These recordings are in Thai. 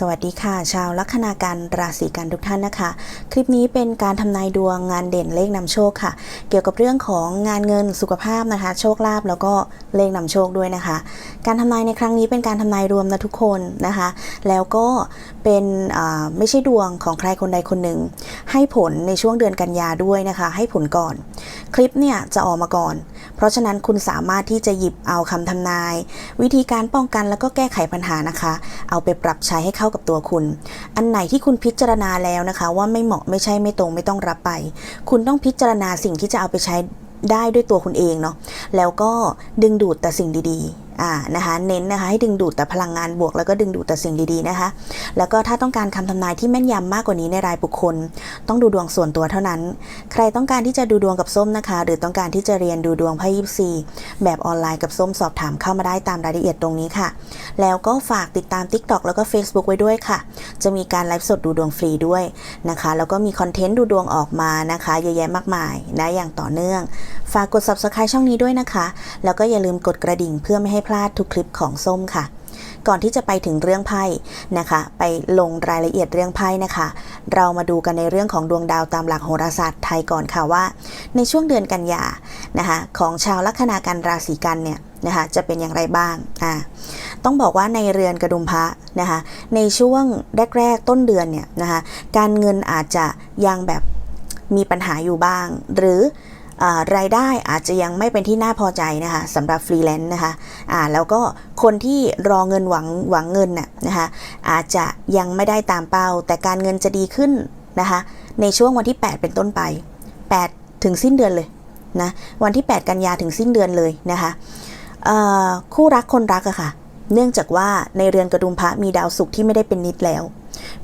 สวัสดีค่ะ ชาวลัคนาการราศีกันทุกท่านนะคะ คลิปนี้เป็นการทำนายดวงงานเด่นเลขนำโชคค่ะ เกี่ยวกับเรื่องของงานเงินสุขภาพนะคะ โชคลาภแล้วก็เลขนำโชคด้วยนะคะ การทำนายในครั้งนี้เป็นการทำนายรวมนะทุกคนนะคะ แล้วก็เป็นไม่ใช่ดวงของใครคนใดคนหนึ่งให้ผลในช่วงเดือนกันยาด้วยนะคะ ให้ผลก่อน คลิปเนี่ยจะออกมาก่อน เพราะฉะนั้นคุณสามารถที่จะหยิบเอาคำทำนาย วิธีการป้องกันแล้วก็แก้ไขปัญหานะคะ เอาไปปรับใช้ให้เข้ากับตัวคุณ อันไหนที่คุณพิจารณาแล้วนะคะ ว่าไม่เหมาะไม่ใช่ไม่ตรงไม่ต้องรับไป คุณต้องพิจารณาสิ่งที่จะเอาไปใช้ได้ด้วยตัวคุณเองเนาะแล้วก็ดึงดูดแต่สิ่งดีๆ อ่านะคะเน้นนะคะให้ดึงดูดแต่พลังงานบวก แล้วก็ดึงดูดแต่สิ่งดีๆนะคะ แล้วก็ถ้าต้องการคำทำนายที่แม่นยำมากกว่านี้ในรายบุคคล ต้องดูดวงส่วนตัวเท่านั้น ใครต้องการที่จะดูดวงกับส้มนะคะ หรือต้องการที่จะเรียนดูดวงไพ่ยิปซีแบบออนไลน์กับส้มสอบถามเข้ามาได้ตามรายละเอียดตรงนี้ค่ะ แล้วก็ฝากติดตาม TikTok แล้วก็ Facebook ไว้ด้วยค่ะ จะมีการไลฟ์สดดูดวงฟรีด้วยนะคะ แล้วก็มีคอนเทนต์ดูดวงออกมานะคะเยอะแยะมากมายนะอย่างต่อเนื่อง ฝากกด Subscribe ช่องนี้ด้วยนะคะ แล้วก็อย่าลืมกดกระดิ่งเพื่อไม่ให้พลาดทุกคลิปของส้มค่ะ ก่อนที่จะไปถึงเรื่องไพ่นะคะ ไปลงรายละเอียดเรื่องไพ่นะคะ เรามาดูกันในเรื่องของดวงดาวตามหลักโหราศาสตร์ไทยก่อนค่ะว่า ในช่วงเดือนกันยานะคะของชาวลัคนากันราศีกันเนี่ยนะคะจะเป็นอย่างไรบ้างอ่าต้องบอกว่าในเรือนกระดุมพระนะคะในช่วงแรก ๆ ต้นเดือนเนี่ยนะคะการเงินอาจจะยังแบบมีปัญหาอยู่บ้าง หรือ รายได้อาจจะยังไม่เป็นที่น่าพอใจนะคะสำหรับฟรีแลนซ์นะคะอ่าแล้วก็คนที่รอเงินหวังหวังเงินน่ะนะคะอาจจะยังไม่ได้ตามเป้า แต่การเงินจะดีขึ้นนะคะในช่วงวันที่ 8 เป็นต้นไป 8 ถึงสิ้นเดือนเลยนะวันที่ 8 กันยาถึงสิ้นเดือนเลยนะคะคู่รักคนรักอะค่ะ เนื่องจากว่าในเรือนกระดุมพระมีดาวศุกร์ที่ไม่ได้เป็นนิดแล้ว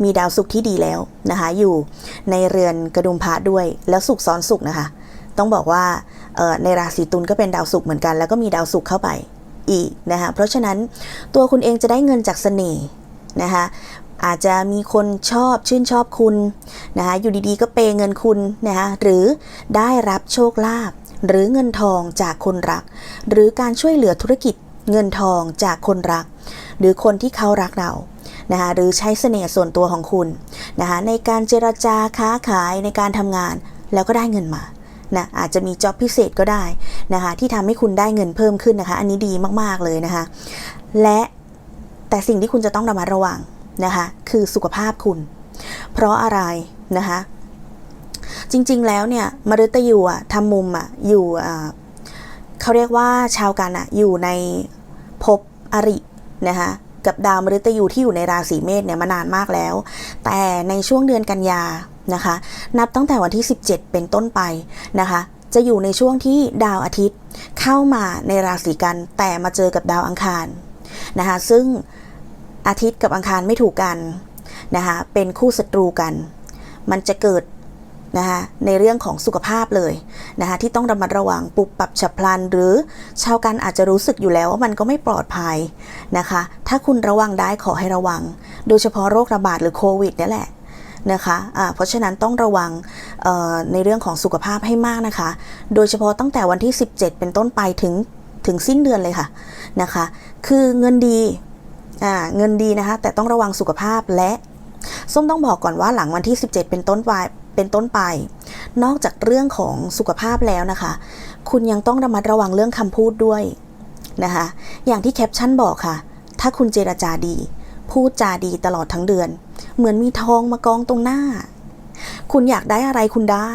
มีดาวศุกร์ที่ดีแล้วนะคะอยู่ในเรือนกระดุมพระด้วยแล้วศุกร์ซ้อนศุกร์นะคะ ต้องบอกว่าในราศีตุลก็เป็นดาวศุกร์เหมือนกัน แล้วก็มีดาวศุกร์เข้าไปอีกนะคะเพราะฉะนั้นตัวคุณเองจะได้เงินจากเสน่ห์นะคะอาจจะมีคนชอบชื่นชอบคุณนะคะอยู่ดีๆ ก็เปย์เงินคุณนะคะหรือได้รับโชคลาภหรือเงินทองจากคนรัก หรือการช่วยเหลือธุรกิจเงินทองจากคนรัก หรือคนที่เขารักเรานะคะหรือใช้เสน่ห์ส่วนตัวของคุณนะคะในการเจรจาค้าขายในการทำงานแล้วก็ได้เงินมา นะอาจจะมีจ็อบพิเศษก็ได้นะคะที่ทำให้คุณได้เงินเพิ่มขึ้นนะคะ อันนี้ดีมากๆเลยนะคะ และแต่สิ่งที่คุณจะต้องระมัดระวังนะคะคือสุขภาพคุณ เพราะอะไรนะคะจริงๆ แล้วเนี่ยมฤตยูอะทำมุมอะอยู่เขาเรียกว่าชาวกันอะอยู่ในภพอรินะคะกับดาวมฤตยูที่อยู่ในราศีเมษเนี่ยมานานมากแล้ว แต่ในช่วงเดือนกันยา นะคะ นับตั้งแต่วันที่ 17 เป็นต้นไปนะคะ จะอยู่ในช่วงที่ดาวอาทิตย์เข้ามาในราศีกัน แต่มาเจอกับดาวอังคารนะคะ ซึ่งอาทิตย์กับอังคารไม่ถูกกันนะคะ เป็นคู่ศัตรูกัน มันจะเกิดนะคะในเรื่องของสุขภาพเลยนะคะที่ต้องระมัดระวังปุบปรับฉับพลัน หรือชาวกันอาจจะรู้สึกอยู่แล้วว่ามันก็ไม่ปลอดภัยนะคะ ถ้าคุณระวังได้ขอให้ระวัง โดยเฉพาะโรคระบาดหรือโควิดนี่แหละ นะคะะเพราะฉะนั้นต้องระวังในเรื่องของสุขภาพให้มากนะคะ โดยเฉพาะตั้งแต่วันที่ 17 เป็นต้นไปถึงถึงสิ้นเดือนเลยค่ะนะคะ คือเงินดีเงินดีนะคะ แต่ต้องระวังสุขภาพและส้มต้องบอกก่อนว่าหลังวันที่ 17 เป็นต้นไปเป็นต้นไป นอกจากเรื่องของสุขภาพแล้วนะคะ คุณยังต้องระมัดระวังเรื่องคำพูดด้วยนะคะ อย่างที่แคปชั่นบอกค่ะ ถ้าคุณเจรจาดี พูดจาดีตลอดทั้งเดือน เหมือนมีทองมากองตรงหน้า คุณอยากได้อะไรคุณได้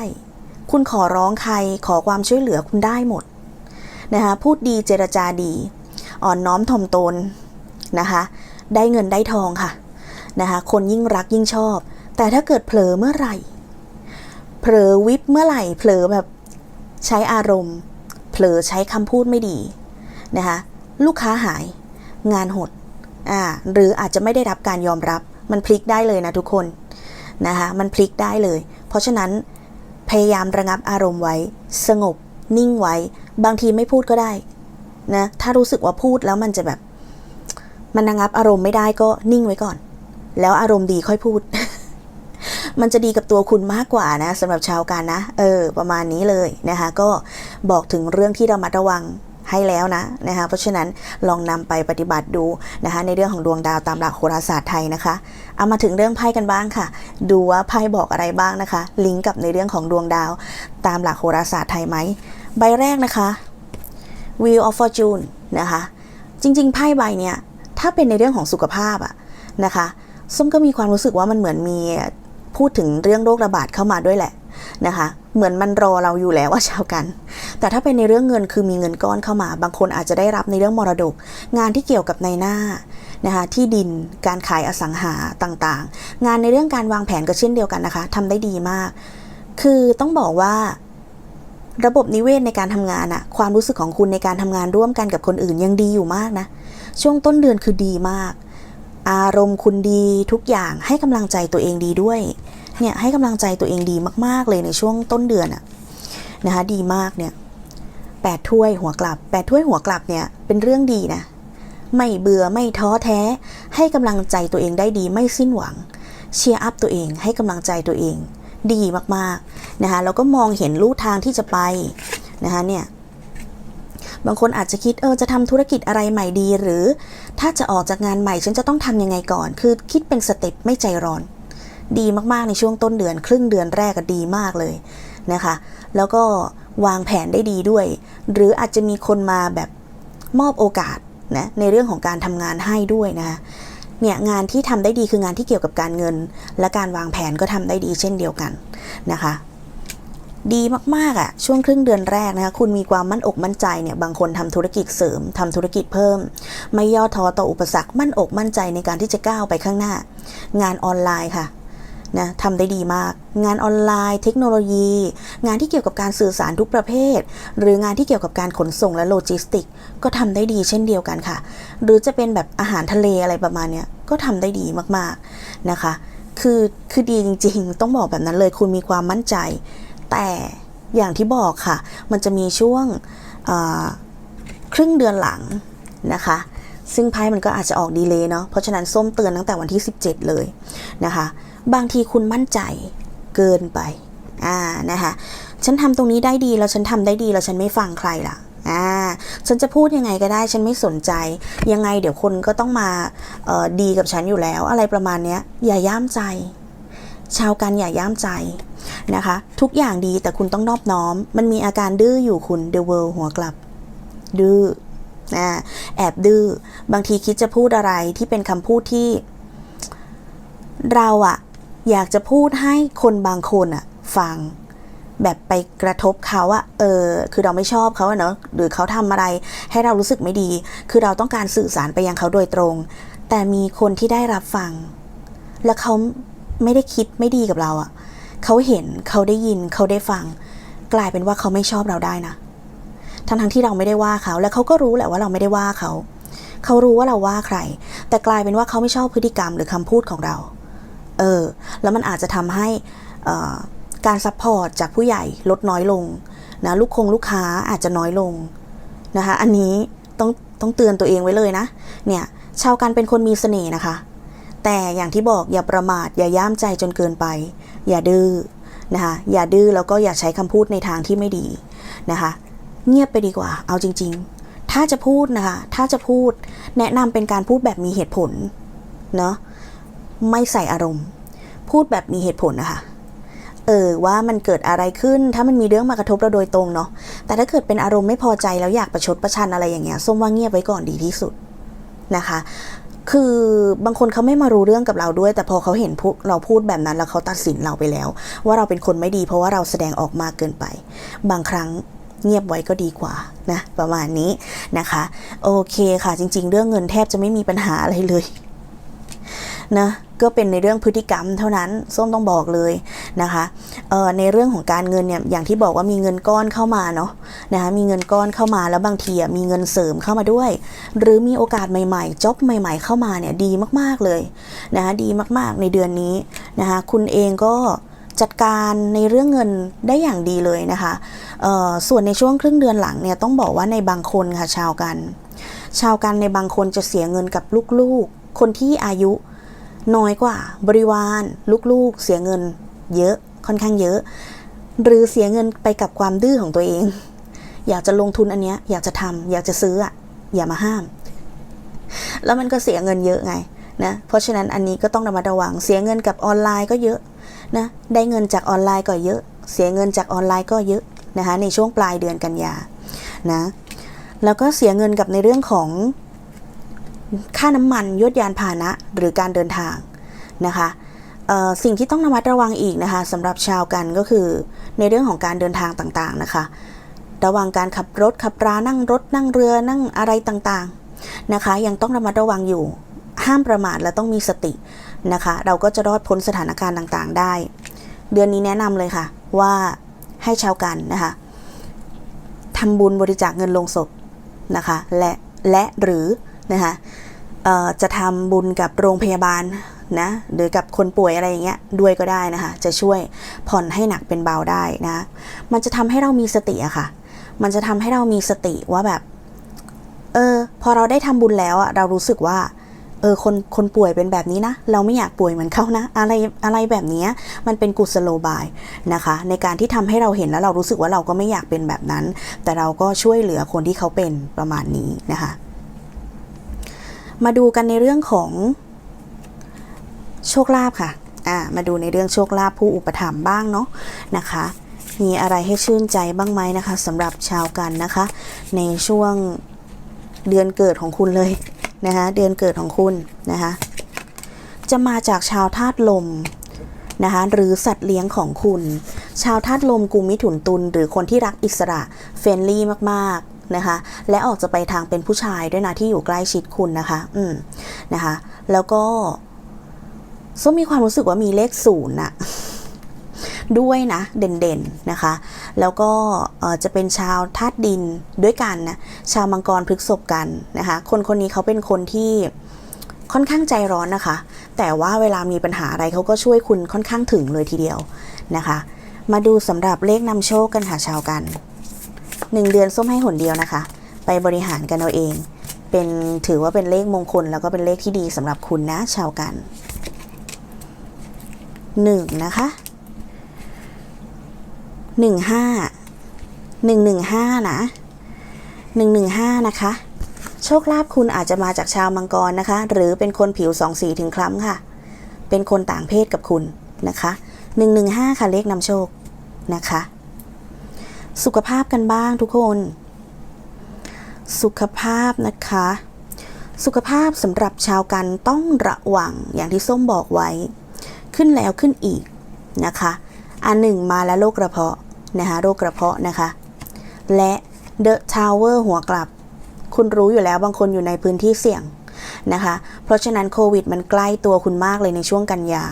คุณขอร้องใครขอความช่วยเหลือคุณได้หมดนะคะพูดดีเจรจาดี อ่อนน้อมถ่อมตนนะคะ ได้เงินได้ทองค่ะนะคะคนยิ่งรักยิ่งชอบ แต่ถ้าเกิดเผลอเมื่อไหร่ เผลอวิบเมื่อไหร่ เผลอแบบใช้อารมณ์ เผลอใช้คำพูดไม่ดีนะคะลูกค้าหายงานหดอ่าหรืออาจจะไม่ได้รับการยอมรับ มันพลิกได้เลยนะทุกคนนะคะมันพลิกได้เลย เพราะฉะนั้นพยายามระงับอารมณ์ไว้ สงบ นิ่งไว้ บางทีไม่พูดก็ได้นะถ้ารู้สึกว่าพูดแล้วมันจะแบบ มันระงับอารมณ์ไม่ได้ก็นิ่งไว้ก่อน แล้วอารมณ์ดีค่อยพูด มันจะดีกับตัวคุณมากกว่านะสำหรับชาวกันนะ เออ ประมาณนี้เลยนะคะ ก็บอกถึงเรื่องที่เรามาระวัง ให้แล้วนะนะคะเพราะฉะนั้นลองนำไปปฏิบัติดูนะคะในเรื่องของดวงดาวตามหลักโหราศาสตร์ไทยนะคะ เอามาถึงเรื่องไพ่กันบ้างค่ะ ดูว่าไพ่บอกอะไรบ้างนะคะ ลิงก์กับในเรื่องของดวงดาวตามหลักโหราศาสตร์ไทยไหมใบแรกนะคะ Wheel of Fortune นะคะ จริงๆไพ่ใบเนี้ยถ้าเป็นในเรื่องของสุขภาพอะนะคะส้มก็มีความรู้สึกว่ามันเหมือนมีพูดถึงเรื่องโรคระบาดเข้ามาด้วยแหละนะคะ เหมือนมันรอเราอยู่แล้วว่าชาวกัน แต่ถ้าเป็นในเรื่องเงินคือมีเงินก้อนเข้ามา บางคนอาจจะได้รับในเรื่องมรดก งานที่เกี่ยวกับในหน้านะคะที่ดินการขายอสังหาต่างๆ งานในเรื่องการวางแผนก็เช่นเดียวกันนะคะทำได้ดีมาก คือต้องบอกว่าระบบนิเวศในการทำงานอะความรู้สึกของคุณในการทำงานร่วมกันกับคนอื่นยังดีอยู่มากนะ ช่วงต้นเดือนคือดีมาก อารมณ์คุณดีทุกอย่างให้กำลังใจตัวเองดีด้วย เนี่ยให้กำลังใจตัวเองดีมาก ๆ เลยในช่วงต้นเดือนอะนะคะดีมากเนี่ยแปดถ้วยหัวกลับแปดถ้วยหัวกลับเนี่ยเป็นเรื่องดีนะ ไม่เบื่อไม่ท้อแท้ ให้กำลังใจตัวเองได้ดีไม่สิ้นหวัง เชียร์อัพตัวเองให้กำลังใจตัวเอง ดีมากๆนะคะแล้วก็มองเห็นลู่ทางที่จะไปนะคะเนี่ยบางคนอาจจะคิดเออจะทำธุรกิจอะไรใหม่ดี หรือถ้าจะออกจากงานใหม่ฉันจะต้องทำยังไงก่อน คือคิดเป็นสเต็ปไม่ใจร้อน ดีมากๆในช่วงต้นเดือน ครึ่งเดือนแรกก็ดีมากเลยนะคะ แล้วก็วางแผนได้ดีด้วย หรืออาจจะมีคนมาแบบมอบโอกาสนะในเรื่องของการทำงานให้ด้วยนะคะเนี่ยงานที่ทำได้ดีคืองานที่เกี่ยวกับการเงิน และการวางแผนก็ทำได้ดีเช่นเดียวกันนะคะ ดีมากๆอะ่ะช่วงครึ่งเดือนแรกนะคะคุณมีความมั่นอกมั่นใจเนี่ยบางคนทำธุรกิจเสริมทำธุรกิจเพิ่ม ไม่ย่อท้อต่ออุปสรรคมั่นอกมั่นใจในการที่จะก้าวไปข้างหน้า งานออนไลน์ค่ะ นะทำได้ดีมาก งานออนไลน์ เทคโนโลยี งานที่เกี่ยวกับการสื่อสารทุกประเภท หรืองานที่เกี่ยวกับการขนส่งและโลจิสติก ก็ทำได้ดีเช่นเดียวกันค่ะ หรือจะเป็นแบบอาหารทะเลอะไรประมาณเนี้ยก็ทำได้ดีมากๆนะคะ คือคือดีจริง ๆ ต้องบอกแบบนั้นเลยคุณมีความมั่นใจ แต่อย่างที่บอกค่ะ มันจะมีช่วงครึ่งเดือนหลังนะคะซึ่งไพ่มันก็อาจจะออกดีเลยเนาะ เพราะฉะนั้นส้มเตือนตั้งแต่วันที่ 17 เลยนะคะ บางทีคุณมั่นใจเกินไป อ่า นะคะฉันทำตรงนี้ได้ดีแล้วฉันทำได้ดีแล้วฉันไม่ฟังใครล่ะ อ่า ฉันจะพูดยังไงก็ได้ ฉันไม่สนใจ ยังไงเดี๋ยวคนก็ต้องมาเอ่อดีกับฉันอยู่แล้ว อะไรประมาณเนี้ย อย่าย่ามใจ ชาวกันอย่าย่ามใจนะคะ ทุกอย่างดีแต่คุณต้องนอบน้อม มันมีอาการดื้ออยู่คุณ The World หัวกลับ ดื้อนะแอบดื้อ บางทีคิดจะพูดอะไรที่เป็นคำพูดที่ เราอะ อยากจะพูดให้คนบางคนอะฟัง แบบไปกระทบเขาอะเออคือเราไม่ชอบเขาเนาะหรือเขาทำอะไรให้เรารู้สึกไม่ดี คือเราต้องการสื่อสารไปยังเขาโดยตรง แต่มีคนที่ได้รับฟัง แล้วเขาไม่ได้คิดไม่ดีกับเราอะเขาเห็นเขาได้ยินเขาได้ฟัง กลายเป็นว่าเขาไม่ชอบเราได้นะทั้งทั้งที่เราไม่ได้ว่าเขา และเขาก็รู้แหละว่าเราไม่ได้ว่าเขา เขารู้ว่าเราว่าใคร แต่กลายเป็นว่าเขาไม่ชอบพฤติกรรมหรือคำพูดของเรา เออ แล้วมันอาจจะทำให้การซัพพอร์ตจากผู้ใหญ่ลดน้อยลงนะลูกคงลูกค้าอาจจะน้อยลงนะคะ อันนี้ต้องต้องเตือนตัวเองไว้เลยนะ เนี่ยชาวกันเป็นคนมีเสน่ห์นะคะ แต่อย่างที่บอกอย่าประมาทอย่าย่ามใจจนเกินไป อย่าดื้อนะคะอย่าดื้อแล้วก็อย่าใช้คำพูดในทางที่ไม่ดีนะคะ เงียบไปดีกว่า เอาจริง ๆ ถ้าจะพูดนะคะ ถ้าจะพูดแนะนำเป็นการพูดแบบมีเหตุผลเนาะ ไม่ใส่อารมณ์ พูดแบบมีเหตุผลนะคะเออว่ามันเกิดอะไรขึ้นถ้ามันมีเรื่องมากระทบเราโดยตรงเนาะแต่ถ้าเกิดเป็นอารมณ์ไม่พอใจแล้วอยากประชดประชันอะไรอย่างเงี้ยส้มว่าเงียบไว้ก่อนดีที่สุดนะคะ คือบางคนเขาไม่มารู้เรื่องกับเราด้วย แต่พอเขาเห็นพวกเราพูดแบบนั้นแล้วเขาตัดสินเราไปแล้ว ว่าเราเป็นคนไม่ดีเพราะว่าเราแสดงออกมากเกินไป บางครั้งเงียบไว้ก็ดีกว่านะประมาณนี้นะคะ โอเคค่ะจริง ๆ เรื่องเงินแทบจะไม่มีปัญหาอะไรเลยนะ ก็เป็นในเรื่องพฤติกรรมเท่านั้นส้มต้องบอกเลยนะคะในเรื่องของการเงินเนี่ยอย่างที่บอกว่ามีเงินก้อนเข้ามาเนาะนะคะมีเงินก้อนเข้ามาแล้วบางทีมีเงินเสริมเข้ามาด้วย หรือมีโอกาสใหม่ๆจ็อบใหม่ ๆ เข้ามาเนี่ยดีมากๆเลยนะคะดีมากๆในเดือนนี้นะคะคุณเองก็จัดการในเรื่องเงินได้อย่างดีเลยนะคะส่วนในช่วงครึ่งเดือนหลังเนี่ยต้องบอกว่าในบางคนค่ะชาวกัน ชาวกันในบางคนจะเสียเงินกับลูกๆ คนที่อายุ น้อยกว่า บริวารลูกๆ เสียเงิน เยอะค่อนข้างเยอะ หรือเสียเงินไปกับความดื้อของตัวเอง อยากจะลงทุนอันเนี้ยอยากจะทำอยากจะซื้ออะอย่ามาห้าม แล้วมันก็เสียเงินเยอะไงนะเพราะฉะนั้นอันนี้ก็ต้องระมัดระวังเสียเงินกับออนไลน์ก็เยอะนะได้เงินจากออนไลน์ก็เยอะ เสียเงินจากออนไลน์ก็เยอะนะคะในช่วงปลายเดือนกันยานะแล้วก็เสียเงินกับในเรื่องของ ค่าน้ำมันยวดยานพาหนะหรือการเดินทางนะคะสิ่งที่ต้องระมัดระวังอีกนะคะสำหรับชาวกันก็คือในเรื่องของการเดินทางต่างๆนะคะ ระวังการขับรถขับรานั่งรถนั่งเรือนั่งอะไรต่างๆนะคะ ยังต้องระมัดระวังอยู่ห้ามประมาทและต้องมีสตินะคะ เราก็จะรอดพ้นสถานการณ์ต่างๆ ได้ เดือนนี้แนะนำเลยค่ะว่าให้ชาวกันนะคะทำบุญบริจาคเงินลงศพนะคะและและหรือ นะคะจะทำบุญกับโรงพยาบาลนะหรือกับคนป่วยอะไรอย่างเงี้ยด้วยก็ได้นะคะ จะช่วยผ่อนให้หนักเป็นเบาได้นะ มันจะทำให้เรามีสติอะค่ะ มันจะทำให้เรามีสติว่าแบบ เออ พอเราได้ทำบุญแล้วอะเรารู้สึกว่า เออคนคนป่วยเป็นแบบนี้นะ เราไม่อยากป่วยเหมือนเขานะ อะไรอะไรแบบนี้มันเป็นกุศโลบายนะคะ ในการที่ทำให้เราเห็นแล้วเรารู้สึกว่าเราก็ไม่อยากเป็นแบบนั้น แต่เราก็ช่วยเหลือคนที่เขาเป็นประมาณนี้นะคะ มาดูกันในเรื่องของโชคลาภค่ะอ่ามาดูในเรื่องโชคลาภผู้อุปถัมภ์บ้างเนาะนะคะ มีอะไรให้ชื่นใจบ้างไหมนะคะสำหรับชาวกันนะคะ ในช่วงเดือนเกิดของคุณเลยนะคะเดือนเกิดของคุณนะคะจะมาจากชาวธาตุลมนะคะหรือสัตว์เลี้ยงของคุณ ชาวธาตุลมกุมมิถุนตุลหรือคนที่รักอิสระเฟรนลี่มากๆ นะคะ และออกจะไปทางเป็นผู้ชายด้วยนะที่อยู่ใกล้ชิดคุณนะคะ อืมนะคะ แล้วก็ส้มมีความรู้สึกว่ามีเลขศูนย์อะด้วยนะเด่นๆนะคะ แล้วก็จะเป็นชาวธาตุดินด้วยกันนะชาวมังกรพฤกษบกันนะคะ คนคนนี้เขาเป็นคนที่ค่อนข้างใจร้อนนะคะ แต่ว่าเวลามีปัญหาอะไรเขาก็ช่วยคุณค่อนข้างถึงเลยทีเดียวนะคะ มาดูสำหรับเลขนำโชคกันค่ะชาวกัน หนึ่งเดือนส้มให้หนเดียวนะคะ ไปบริหารกันเอาเอง เป็นถือว่าเป็นเลขมงคล แล้วก็เป็นเลขที่ดีสำหรับคุณนะชาวกันหนึ่งนะคะหนึ่งห้าหนึ่งหนึ่งห้านะหนึ่งหนึ่งห้านะคะ โชคลาภคุณอาจจะมาจากชาวมังกรนะคะ หรือเป็นคนผิวสองสีถึงคล้ำค่ะ เป็นคนต่างเพศกับคุณนะคะหนึ่งหนึ่งห้าค่ะเลขนำโชคนะคะ สุขภาพกันบ้างทุกคน สุขภาพนะคะ สุขภาพสำหรับชาวกันต้องระวังอย่างที่ส้มบอกไว้ ขึ้นแล้วขึ้นอีกนะคะ อันหนึ่งมาแล้วโรคกระเพาะนะคะโรคกระเพาะนะคะ และ The Tower หัวกลับ คุณรู้อยู่แล้วบางคนอยู่ในพื้นที่เสี่ยงนะคะ เพราะฉะนั้นโควิดมันใกล้ตัวคุณมากเลยในช่วงกันยา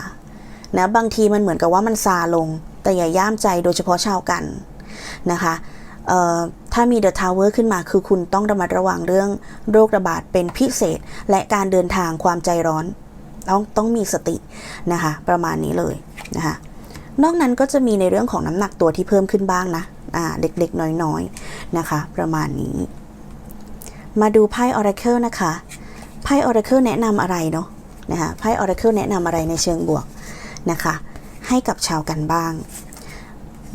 นะบางทีมันเหมือนกับว่ามันซาลง แต่อย่าย่ามใจโดยเฉพาะชาวกัน นะคะถ้ามี The Tower ขึ้นมาคือคุณต้องระมัดระวังเรื่องโรคระบาดเป็นพิเศษ และการเดินทางความใจร้อน ต้องต้องมีสตินะคะประมาณนี้เลยนะคะนอกนั้นก็จะมีในเรื่องของน้ำหนักตัวที่เพิ่มขึ้นบ้างนะเด็กๆ น้อยๆนะคะ ประมาณนี้ มาดูไพ่ Oracle นะคะไพ่ Oracle แนะนำอะไรเนาะนะคะไพ่ Oracle แนะนำอะไรในเชิงบวกนะคะ ให้กับชาวกันบ้าง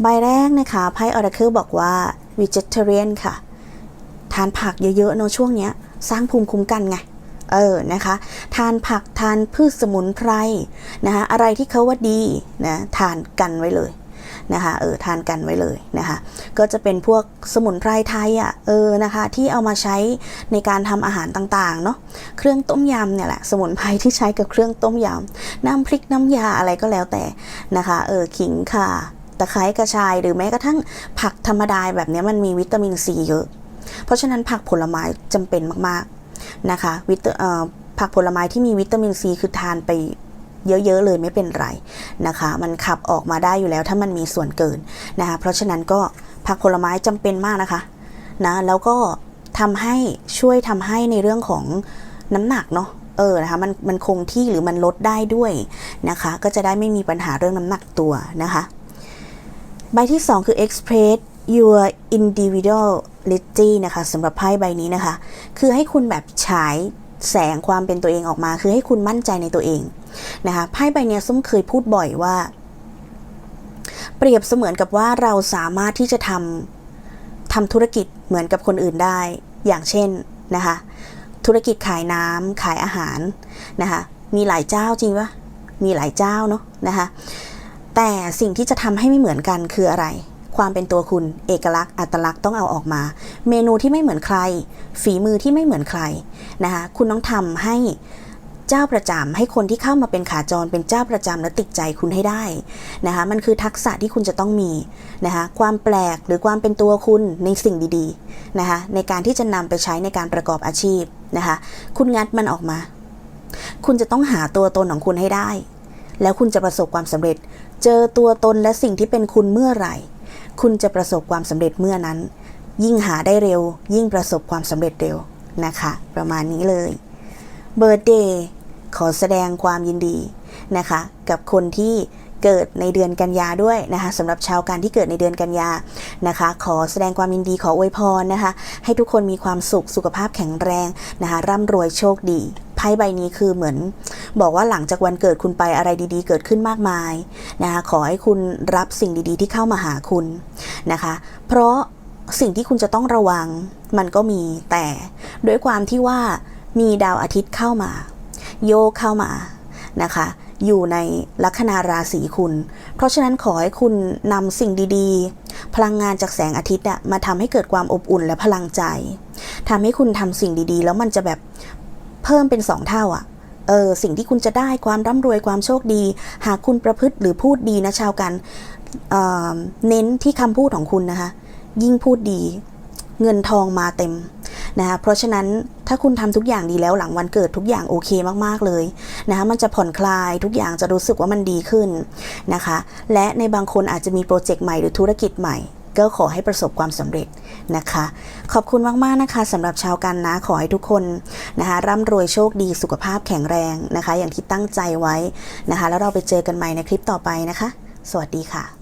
ใบแรกนะคะไพ่ Oracle บอกว่า vegetarian ค่ะ ทานผักเยอะๆเนาะช่วงเนี้ย สร้างภูมิคุ้มกันไงเออ นะคะ ทานผักทานพืชสมุนไพรนะคะอะไรที่เขาว่าดีนะทานกันไว้เลยนะคะเออทานกันไว้เลยนะคะก็จะเป็นพวกสมุนไพรไทยอะเออนะคะที่เอามาใช้ในการทำอาหารต่างๆเนาะเครื่องต้มยำเนี่ยแหละสมุนไพรที่ใช้กับเครื่องต้มยำน้ำพริกน้ำยาอะไรก็แล้วแต่นะคะเออขิงค่ะ ตะไคร้กระชาย หรือแม้กระทั่งผักธรรมดาแบบนี้มันมีวิตามินซีเยอะ เพราะฉะนั้นผักผลไม้จำเป็นมากๆนะคะวิตเอ่อผักผลไม้ที่มีวิตามินซีคือทานไปเยอะ ๆ เลยไม่เป็นไรนะคะ มันขับออกมาได้อยู่แล้วถ้ามันมีส่วนเกินนะคะ เพราะฉะนั้นก็ผักผลไม้จำเป็นมากนะคะนะแล้วก็ทำให้ช่วยทำให้ในเรื่องของน้ำหนักเนาะเออนะคะมันมันคงที่หรือมันลดได้ด้วยนะคะ ก็จะได้ไม่มีปัญหาเรื่องน้ำหนักตัวนะคะ ใบที่ 2 คือ express your individuality นะคะสำหรับไพ่ใบนี้นะคะ คือให้คุณแบบฉายแสงความเป็นตัวเองออกมา คือให้คุณมั่นใจในตัวเองนะคะไพ่ใบนี้ส้มเคยพูดบ่อยว่า เปรียบเสมือนกับว่าเราสามารถที่จะทำทำธุรกิจเหมือนกับคนอื่นได้ อย่างเช่นนะคะธุรกิจขายน้ำขายอาหารนะคะมีหลายเจ้าจริงปะมีหลายเจ้าเนาะนะคะ แต่สิ่งที่จะทำให้ไม่เหมือนกันคืออะไร ความเป็นตัวคุณเอกลักษณ์อัตลักษณ์ต้องเอาออกมา เมนูที่ไม่เหมือนใคร ฝีมือที่ไม่เหมือนใครนะคะคุณต้องทำให้เจ้าประจำให้คนที่เข้ามาเป็นขาจรเป็นเจ้าประจำและติดใจคุณให้ได้นะคะมันคือทักษะที่คุณจะต้องมีนะคะความแปลกหรือความเป็นตัวคุณในสิ่งดีๆนะคะในการที่จะนำไปใช้ในการประกอบอาชีพนะคะคุณงัดมันออกมา คุณจะต้องหาตัวตนของคุณให้ได้ แล้วคุณจะประสบความสำเร็จ เจอตัวตนและสิ่งที่เป็นคุณเมื่อไหร่ คุณจะประสบความสำเร็จเมื่อนั้น ยิ่งหาได้เร็ว ยิ่งประสบความสำเร็จเร็วนะคะ ประมาณนี้เลยเบิร์เดย์ขอแสดงความยินดีนะคะ กับคนที่เกิดในเดือนกันยาด้วยนะคะสำหรับชาวการที่เกิดในเดือนกันยานะคะ ขอแสดงความยินดีขออวยพรนะคะ ให้ทุกคนมีความสุขสุขภาพแข็งแรงนะคะร่ำรวยโชคดี ไพ่ใบนี้คือเหมือน บอกว่าหลังจากวันเกิดคุณไปอะไรดีๆ เกิดขึ้นมากมายนะคะขอให้คุณรับสิ่งดีๆ ที่เข้ามาหาคุณนะคะ เพราะสิ่งที่คุณจะต้องระวังมันก็มีแต่ด้วยความที่ว่ามีดาวอาทิตย์เข้ามา โยกเข้ามานะคะ อยู่ในลัคนาราศีคุณ เพราะฉะนั้นขอให้คุณนำสิ่งดีๆ พลังงานจากแสงอาทิตย์มาทำให้เกิดความอบอุ่นและพลังใจทำให้คุณทำสิ่งดีๆ แล้วมันจะแบบ เพิ่มเป็นสองเท่าอะเออสิ่งที่คุณจะได้ความร่ำรวยความโชคดี หากคุณประพฤติหรือพูดดีนะชาวกันเอ่อเน้นที่คำพูดของคุณนะคะ ยิ่งพูดดีเงินทองมาเต็มนะคะเพราะฉะนั้นถ้าคุณทำทุกอย่างดีแล้วหลังวันเกิดทุกอย่างโอเคมากๆเลยนะคะมันจะผ่อนคลายทุกอย่างจะรู้สึกว่ามันดีขึ้นนะคะ และในบางคนอาจจะมีโปรเจกต์ใหม่หรือธุรกิจใหม่ ก็ขอให้ประสบความสำเร็จนะคะ ขอบคุณมากๆนะคะสำหรับชาวกันนะขอให้ทุกคนนะคะร่ำรวยโชคดีสุขภาพแข็งแรงนะคะ อย่างที่ตั้งใจไว้นะคะ แล้วเราไปเจอกันใหม่ในคลิปต่อไปนะคะ สวัสดีค่ะ